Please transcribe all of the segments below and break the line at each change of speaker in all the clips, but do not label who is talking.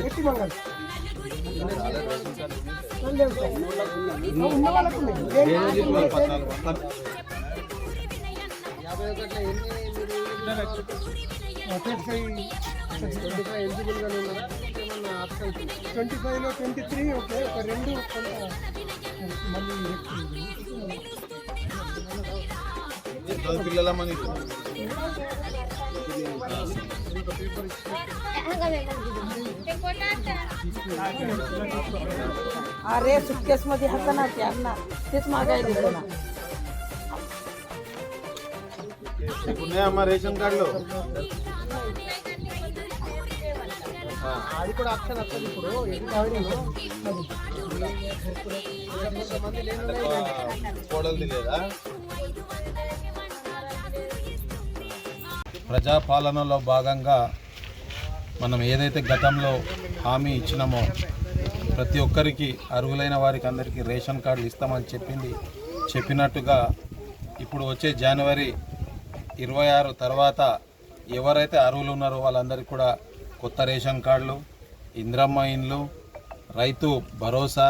ఎట్టి మంగళ ఉన్న వాళ్ళకు ఉన్నాయి. లేని వాళ్ళకు ఉన్నాయి. ట్వంటీ ఫైవ్లో ట్వంటీ త్రీ ఓకే ఒక రెండు మళ్ళీ
పిల్లలమ్మని
अरे सुटकेस मध्ये हात ना त्यांना तेच मागायला दिलं ना
ఉన్నాయమ్మా రేషన్ కార్డులో
అది కూడా ఆప్షన్ వస్తుంది ఇప్పుడు ఎన్ని కావాలో
కోడలు లేదా ప్రజాపాలనలో భాగంగా మనం ఏదైతే గతంలో హామీ ఇచ్చినామో ప్రతి ఒక్కరికి అర్హులైన వారికి అందరికీ రేషన్ కార్డులు ఇస్తామని చెప్పింది. చెప్పినట్టుగా ఇప్పుడు వచ్చే జనవరి ఇరవై ఆరు తర్వాత ఎవరైతే అర్హులు ఉన్నారో వాళ్ళందరికీ కూడా కొత్త రేషన్ కార్డులు ఇంద్రమ్మ ఇండ్లు రైతు భరోసా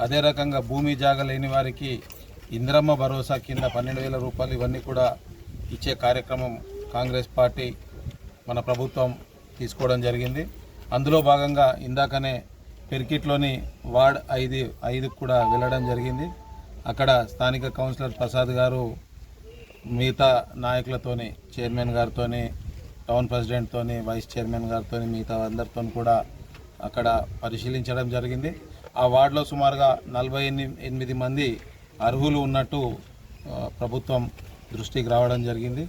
అదే రకంగా భూమి జాగ లేని వారికి ఇంద్రమ్మ భరోసా కింద పన్నెండు వేల రూపాయలు ఇవన్నీ కూడా ఇచ్చే కార్యక్రమం కాంగ్రెస్ పార్టీ మన ప్రభుత్వం తీసుకోవడం జరిగింది. అందులో భాగంగా ఇందాకనే పెరికిట్లోని వార్డ్ ఐదు ఐదుకు కూడా వెళ్ళడం జరిగింది. అక్కడ స్థానిక కౌన్సిలర్ ప్రసాద్ గారు మిగతా నాయకులతోని చైర్మన్ గారితోని టౌన్ ప్రెసిడెంట్తోని వైస్ చైర్మన్ గారితోని మిగతా అందరితో కూడా అక్కడ పరిశీలించడం జరిగింది. ఆ వార్డులో సుమారుగా నలభై ఎనిమిది మంది అర్హులు ఉన్నట్టు ప్రభుత్వం దృష్టికి రావడం జరిగింది.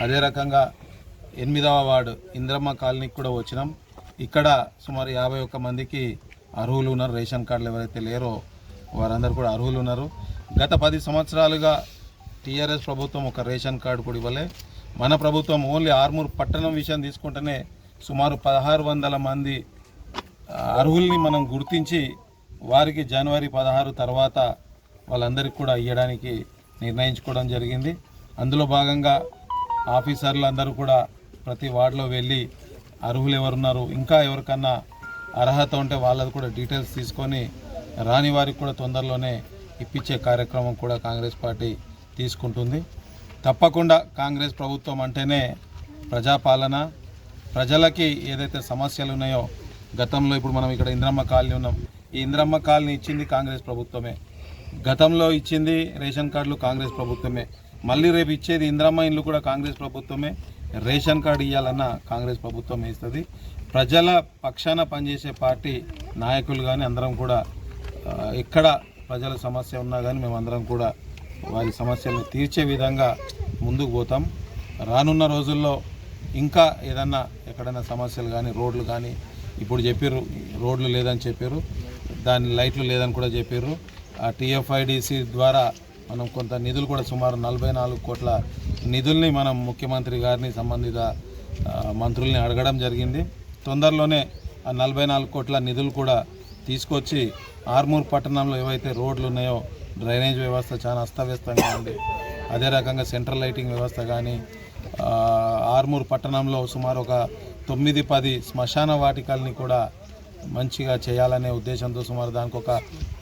అదే రకంగా ఎనిమిదవ వార్డు ఇంద్రమ్మ కాలనీకి కూడా వచ్చినాం. ఇక్కడ సుమారు యాభై ఒక్క మందికి అర్హులు ఉన్నారు. రేషన్ కార్డులు ఎవరైతే లేరో వారందరూ కూడా అర్హులు ఉన్నారు. గత పది సంవత్సరాలుగా టీఆర్ఎస్ ప్రభుత్వం ఒక రేషన్ కార్డు కూడా ఇవ్వలే. మన ప్రభుత్వం ఓన్లీ ఆర్మూర్ పట్టణం విషయం తీసుకుంటేనే సుమారు పదహారు వందల మంది అర్హుల్ని మనం గుర్తించి వారికి జనవరి పదహారు తర్వాత వాళ్ళందరికీ కూడా ఇవ్వడానికి నిర్ణయించుకోవడం జరిగింది. అందులో భాగంగా ఆఫీసర్లు అందరూ కూడా ప్రతి వార్డులో వెళ్ళి అర్హులు ఎవరున్నారు ఇంకా ఎవరికన్నా అర్హత ఉంటే వాళ్ళది కూడా డీటెయిల్స్ తీసుకొని రాని వారికి కూడా తొందరలోనే ఇప్పించే కార్యక్రమం కూడా కాంగ్రెస్ పార్టీ తీసుకుంటుంది. తప్పకుండా కాంగ్రెస్ ప్రభుత్వం అంటేనే ప్రజాపాలన. ప్రజలకి ఏదైతే సమస్యలు ఉన్నాయో గతంలో ఇప్పుడు మనం ఇక్కడ ఇంద్రమ్మ కాలనీ ఉన్నాం. ఈ ఇంద్రమ్మ కాలనీ ఇచ్చింది కాంగ్రెస్ ప్రభుత్వమే. గతంలో ఇచ్చింది రేషన్ కార్డులు కాంగ్రెస్ ప్రభుత్వమే. మళ్ళీ రేపు ఇచ్చేది ఇంద్రమ్మ ఇండ్లు కూడా కాంగ్రెస్ ప్రభుత్వమే. రేషన్ కార్డు ఇవ్వాలన్న కాంగ్రెస్ ప్రభుత్వం ఇస్తుంది ప్రజల పక్షాన పనిచేసే పార్టీ నాయకులు కానీ అందరం కూడా ఎక్కడ ప్రజల సమస్య ఉన్నా కానీ మేమందరం కూడా వారి సమస్యలను తీర్చే విధంగా ముందుకు పోతాం. రానున్న రోజుల్లో ఇంకా ఏదన్నా ఎక్కడైనా సమస్యలు కానీ రోడ్లు కానీ ఇప్పుడు చెప్పారు రోడ్లు లేదని చెప్పారు దాని లైట్లు లేదని కూడా చెప్పారు ఆ టీఎఫ్ఐడిసి ద్వారా మనం కొంత నిధులు కూడా సుమారు నలభై నాలుగు కోట్ల నిధుల్ని మనం ముఖ్యమంత్రి గారిని సంబంధిత మంత్రుల్ని అడగడం జరిగింది. తొందరలోనే ఆ నలభై నాలుగు కోట్ల నిధులు కూడా తీసుకొచ్చి ఆర్మూర్ పట్టణంలో ఏవైతే రోడ్లు ఉన్నాయో డ్రైనేజ్ వ్యవస్థ చాలా అస్తవ్యస్తంగా ఉంది. అదే రకంగా సెంట్రల్ లైటింగ్ వ్యవస్థ కానీ ఆర్మూర్ పట్టణంలో సుమారు ఒక తొమ్మిది పది శ్మశాన వాటికల్ని కూడా మంచిగా చేయాలనే ఉద్దేశంతో సుమారు దానికి ఒక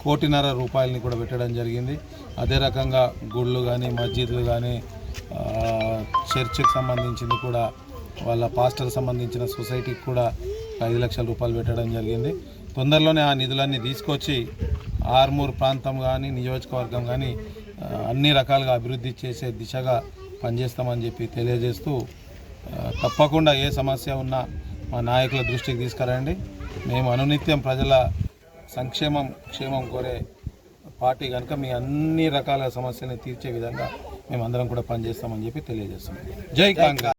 కోటిన్నర రూపాయలని కూడా పెట్టడం జరిగింది. అదే రకంగా గుళ్ళు కానీ మస్జిద్లు కానీ చర్చికి సంబంధించింది కూడా వాళ్ళ పాస్టర్ సంబంధించిన సొసైటీకి కూడా ఐదు లక్షల రూపాయలు పెట్టడం జరిగింది. తొందరలోనే ఆ నిధులన్నీ తీసుకొచ్చి ఆర్మూర్ ప్రాంతం కానీ నియోజకవర్గం కానీ అన్ని రకాలుగా అభివృద్ధి చేసే దిశగా పనిచేస్తామని చెప్పి తెలియజేస్తూ తప్పకుండా ఏ సమస్య ఉన్నా మా నాయకుల దృష్టికి తీసుకురండి. మేము అనునిత్యం ప్రజల సంక్షేమం క్షేమం కోరే పార్టీ కనుక మీ అన్ని రకాల సమస్యలను తీర్చే విధంగా మేమందరం కూడా పనిచేస్తామని చెప్పి తెలియజేస్తున్నాం. జై కాంగ్రెస్.